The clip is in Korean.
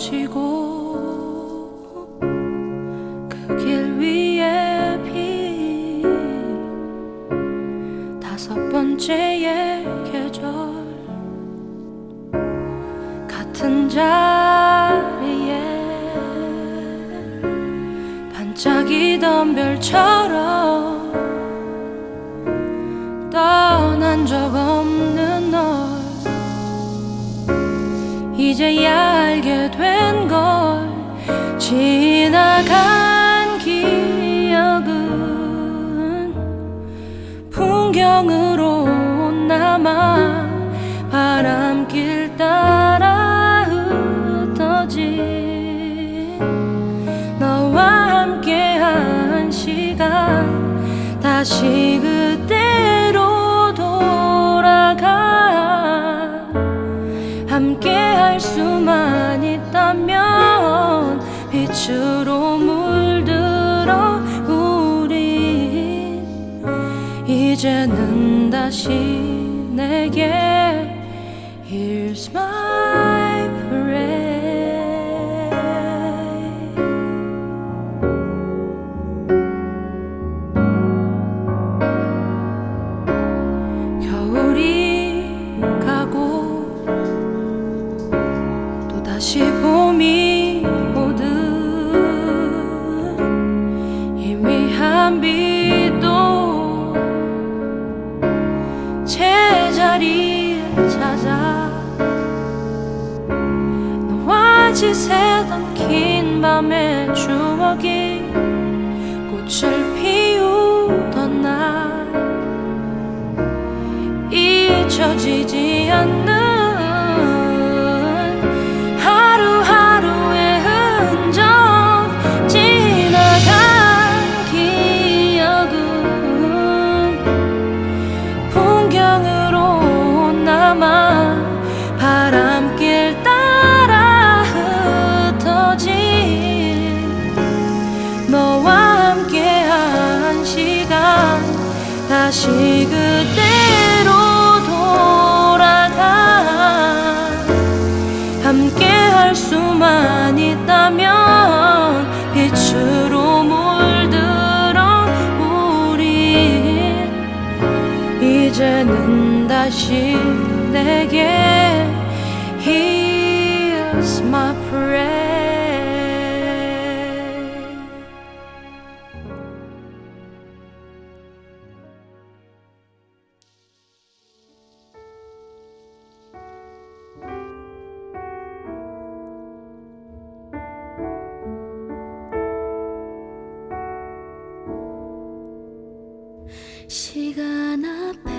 멈추고 그 길 위에 비 다섯 번째의 계절 같은 자리에 반짝이던 별처럼 떠난 적 없는 널. 이제야 지나간 기억은 풍경으로 남아 바람길 따라 흩어진 너와 함께한 시간 다시 그 주로 물들어 우리 이제는 다시 내게 Here's my 끝까지 새던 긴 밤의 추억이 꽃을 피우던 날 잊혀지지 않는 마음 나는 다시 내게 Here's my prayer 시간 앞에